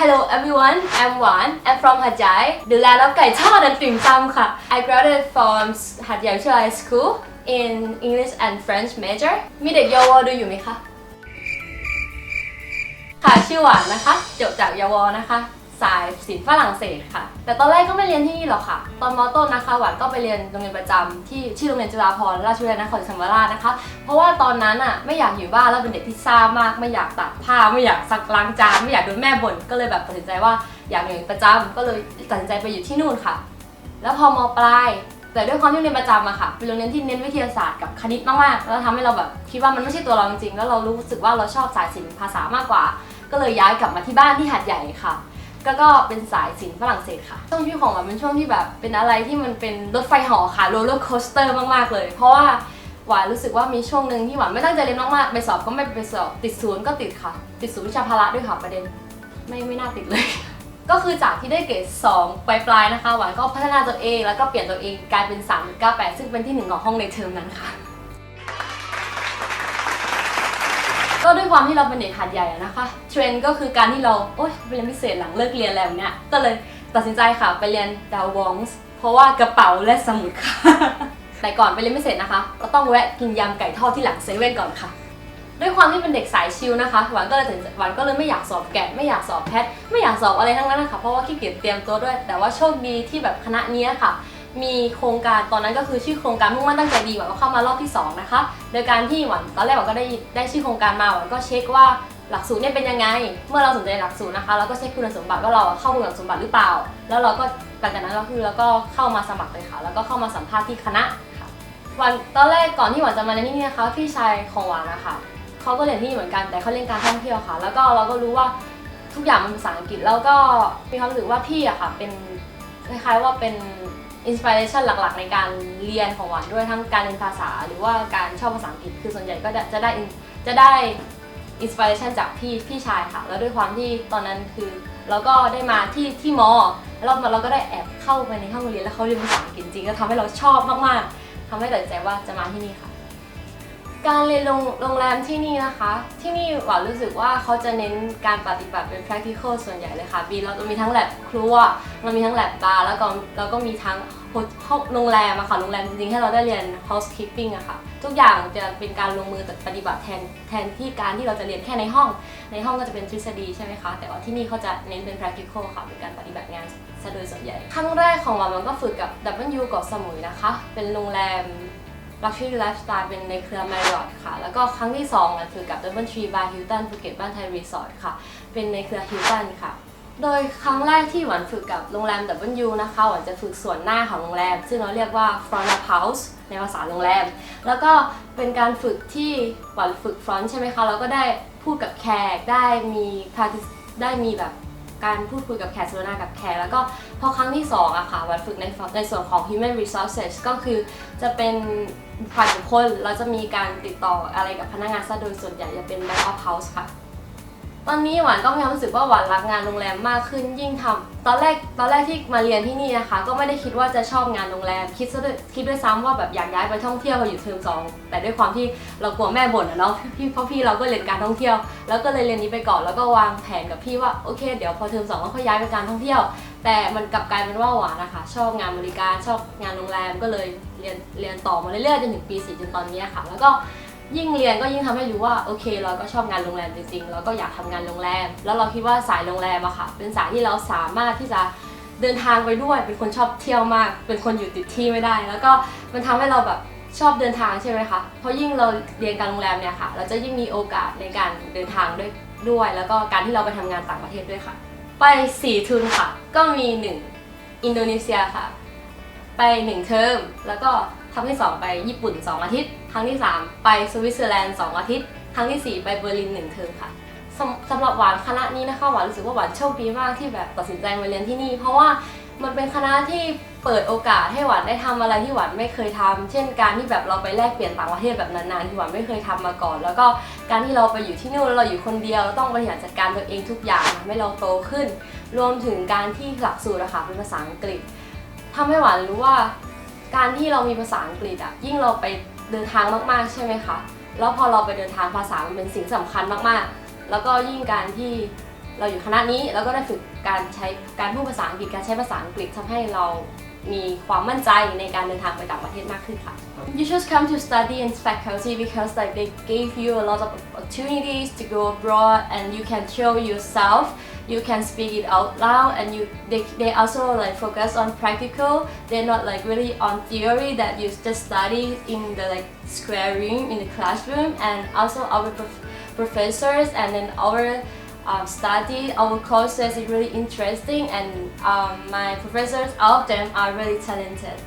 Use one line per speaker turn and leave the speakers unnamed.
Hello everyone, I'm Wan. I'm from Hat Yai, the land of ไก่ทอด and ติ่มซำค่ะ I graduated from Hat Yai High School in English and French major. มีเด็กเยาวดูอยู่ไหมคะ ค่ะ ชื่อหวานนะคะ จบจากเยาวนะคะ สายศิลป์ฝรั่งเศสค่ะ แต่ตอนแรกก็ไม่เรียนที่นี่หรอกค่ะ ตอนมต้นนะคะหวานก็ไปเรียนโรงเรียนประจำที่ชื่อโรงเรียนจุฬาภรณราชวิทยาลัยนครศรีธรรมราชนะคะ เพราะว่าตอนนั้นอะไม่อยากอยู่บ้านแล้วเป็นเด็กที่ซ่ามาก ไม่อยากตัดผ้าไม่อยากซักล้างจานไม่อยากโดนแม่บ่นก็เลยแบบตัดสินใจว่าอยากอยู่ประจำก็เลยตัดสินใจไปอยู่ที่นู่นค่ะ แล้วพอมปลายแต่ด้วยความที่เรียนประจำอะค่ะเป็นโรงเรียนที่เน้นวิทยาศาสตร์กับคณิตมากๆแล้วทำให้เราแบบคิดว่ามันไม่ใช่ตัวเราจริงๆแล้วเรารู้สึกว่าเราชอบสายศิลป์ภาษามากกว่า ก็เลยย้ายกลับมาที่บ้านที่หาดใหญ่ค่ะ ก็ก็เป็นสายศิลป์ฝรั่งเศสค่ะ ช่วงชีวิตของหวานเป็นช่วงที่แบบเป็นอะไรที่มันเป็นรถไฟเหอค่ะโรลเลอร์โคสเตอร์มากๆเลย เพราะว่าหวานรู้สึกว่ามีช่วงหนึ่งที่หวานไม่ตั้งใจเรียนมากๆไปสอบก็ไม่ไปสอบติดศูนย์ก็ติดค่ะ ติดศูนย์วิชาพละด้วยค่ะประเด็น ไม่ไม่น่าติดเลย ก็คือจากที่ได้เกรด2ปลายๆนะคะ หวานก็พัฒนาตัวเองแล้วก็เปลี่ยนตัวเองกลายเป็น3.98ซึ่งเป็นที่หนึ่งของห้องในเทอมนั้นค่ะ ก็ด้วยความที่เราเป็นเด็กหัดใหญ่อะนะคะ เทรนด์ก็คือการที่เราโอ๊ยไปเรียนพิเศษหลังเลิกเรียนแล้วเนี่ยก็เลยตัดสินใจค่ะไปเรียนดาววองส์เพราะว่ากระเป๋าและสมุดค่ะ แต่ก่อนไปเรียนพิเศษนะคะ ก็ต้องแวะกินยำไก่ทอดที่หลังเซเว่นก่อนค่ะ ด้วยความที่เป็นเด็กสายชิลนะคะหวานก็เลยตันใจหวานก็เลยไม่อยากสอบแกะไม่อยากสอบแพทไม่อยากสอบอะไรทั้งนั้นนะคะเพราะว่าขี้เกียจเตรียมตัวด้วย แต่ว่าโชคดีที่แบบคณะเนี้ยค่ะ มีโครงการตอนนั้นก็คือชื่อโครงการมุ่งมั่นตั้งใจดีหวานก็เข้ามารอบที่สองนะคะโดยการที่หวานตอนแรกหวานก็ได้ได้ชื่อโครงการมาหวานก็เช็คว่าหลักสูตรเนี่ยเป็นยังไง เมื่อเราสนใจหลักสูตรนะคะ เราก็เช็คคุณสมบัติว่าเราเข้าคุณสมบัติหรือเปล่า แล้วเราก็หลังจากนั้นก็คือเราก็เข้ามาสมัครเลยค่ะ แล้วก็เข้ามาสัมภาษณ์ที่คณะค่ะวันตอนแรกก่อนที่หวานจะมาเรียนนี่นะคะพี่ชายของหวานนะคะเขาก็เรียนที่นี่เหมือนกันแต่เขาเรียนการท่องเที่ยวค่ะ แล้วก็เราก็รู้ว่าทุกอย่างมันเป็นภาษาอังกฤษแล้วก็มีความรู้สึกว่าพี่อะค่ะเป็นคล้ายๆว่าเป็น อินสปิเรชันหลักๆ ในการเรียนของหวานด้วยทั้งการเรียนภาษาหรือว่าการชอบภาษาอังกฤษคือส่วนใหญ่ก็จะได้จะได้อินสปิเรชันจากพี่พี่ชายค่ะ แล้วด้วยความที่ตอนนั้นคือเราก็ได้มาที่ที่มอแล้วเราเราก็ได้แอบเข้าไปในห้องเรียนแล้วเขาเรียนภาษาอังกฤษจริงก็ทำให้เราชอบมากๆทำให้ตัดใจว่าจะมาที่นี่ค่ะ การเรียนโรงโรงแรมที่นี่นะคะ ที่นี่หวานรู้สึกว่าเขาจะเน้นการปฏิบัติเป็น practical ส่วนใหญ่เลยค่ะบีเราจะมีทั้งแลบครัว เรามีทั้งแลบบาร์แล้วก็เราก็มีทั้งห้องโรงแรมอะค่ะโรงแรมจริงๆให้เราได้เรียน housekeeping อะค่ะ ทุกอย่างจะเป็นการลงมือปฏิบัติแทนแทนที่การที่เราจะเรียนแค่ในห้อง ในห้องก็จะเป็นทฤษฎีใช่ไหมคะ แต่ว่าที่นี่เขาจะเน้นเป็น practical ค่ะเป็นการปฏิบัติงานซะโดยส่วนใหญ่ครั้งแรกของหวานมันก็ฝึกกับ W เกาะสมุยนะคะ เป็นโรงแรม Luxury Lifestyle เป็นในเครือ Marriott ค่ะ แล้วก็ครั้งที่2อะคือกับ Double Tree Bar Hilton ภูเก็ตบ้านไทยรีสอร์ทค่ะ เป็นในเครือ Hilton ค่ะ โดยครั้งแรกที่หวานฝึกกับโรงแรม W นะคะหวานจะฝึกส่วนหน้าของโรงแรม ซึ่งเราเรียกว่า front of house ในภาษาโรงแรม แล้วก็เป็นการฝึกที่หวานฝึก front ใช่ไหมคะแล้วก็ได้พูดกับแขก ได้มีได้มีแบบการพูดคุยกับแขกสนทนากับแขกแล้วก็พอครั้งที่สองอะค่ะหวันฝึกในในส่วนของ human resources ก็คือจะเป็น ฝ่ายบุคคลเราจะมีการติดต่ออะไรกับพนักงานซะโดยส่วนใหญ่จะเป็น back of house ค่ะ ตอนนี้หวานก็มีความรู้สึกว่าหวานรักงานโรงแรมมากขึ้นยิ่งทำตอนแรกตอนแรกที่มาเรียนที่นี่นะคะ ก็ไม่ได้คิดว่าจะชอบงานโรงแรม คิดซะด้วยคิดด้วยซ้ำว่าแบบอยากย้ายไปท่องเที่ยวพออยู่เทอมสองแต่ด้วยความที่เรากลัวแม่บ่นอะเนาะพี่เพราะพี่เราก็เรียนการท่องเที่ยว แล้วก็เลยเรียนนี้ไปก่อนแล้วก็วางแผนกับพี่ว่าโอเค เดี๋ยวพอเทอมสองก็ค่อยย้ายไปการท่องเที่ยวแต่มันกลับกลายเป็นว่าหวานนะคะ ชอบงานบริการชอบงานโรงแรมก็เลยเรียนเรียนต่อมาเรื่อยๆจนถึงปีสี่จนตอนนี้ค่ะ แล้วก็ยิ่งเรียนก็ยิ่งทำให้รู้ว่าโอเค เราก็ชอบงานโรงแรมจริงๆแล้วก็อยากทำงานโรงแรม แล้วเราคิดว่าสายโรงแรมอะค่ะ เป็นสายที่เราสามารถที่จะเดินทางไปด้วย เป็นคนชอบเที่ยวมาก เป็นคนอยู่ติดที่ไม่ได้ แล้วก็มันทำให้เราแบบชอบเดินทางใช่ไหมคะเพราะยิ่งเราเรียนการโรงแรมเนี่ยค่ะ เราจะยิ่งมีโอกาสในการเดินทางด้วยด้วย แล้วก็การที่เราไปทำงานต่างประเทศด้วยค่ะ ไปสี่ทุนค่ะ ก็มีหนึ่งอินโดนีเซียค่ะ ไปหนึ่งเทอม แล้วก็ครั้งที่ 2 ไปญี่ปุ่น 2 อาทิตย์ ครั้งที่ 3 ไปสวิตเซอร์แลนด์ 2 อาทิตย์ ครั้งทีสี่ 4 ไปเบอร์ลิน 1 เทอมค่ะสำหรับหวานคณะนี้นะคะหวานรู้สึกว่าหวานโชคดีมากที่แบบตัดสินใจมาเรียนที่นี่ เพราะว่า มันเป็นคณะที่เปิดโอกาสให้หวานได้ทำอะไรที่หวานไม่เคยทำเช่นการที่แบบเราไปแลกเปลี่ยนต่างประเทศแบบนานๆที่หวานไม่เคยทำมาก่อน แล้วก็การที่เราไปอยู่ที่นู่นเราอยู่คนเดียวเราต้องบริหารจัดการตัวเองทุกอย่างทำให้เราโตขึ้น รวมถึงการที่หลักสูตรอะคะเป็นภาษาอังกฤษทำให้หวานรู้ว่า การที่เรามีภาษาอังกฤษอะยิ่งเราไปเดินทางมากๆใช่ไหมคะแล้วพอเราไปเดินทางภาษามันเป็นสิ่งสำคัญมากๆ แล้วก็ยิ่งการที่ เราอยู่คณะนี้เราก็ได้ฝึกการใช้การพูดภาษาอังกฤษการใช้ภาษาอังกฤษทำให้เรามีความมั่นใจในการเดินทางไปต่างประเทศมากขึ้นค่ะ You just come to study in faculty because like they gave you a lot of opportunities to go abroad and you can show yourself you can speak it out loud and you they, they also like focus on practical they're not like really on theory that you just study in the like square room in the classroom and also our prof- professors and then our um, study our courses is really interesting and um, my professors all of them are really talented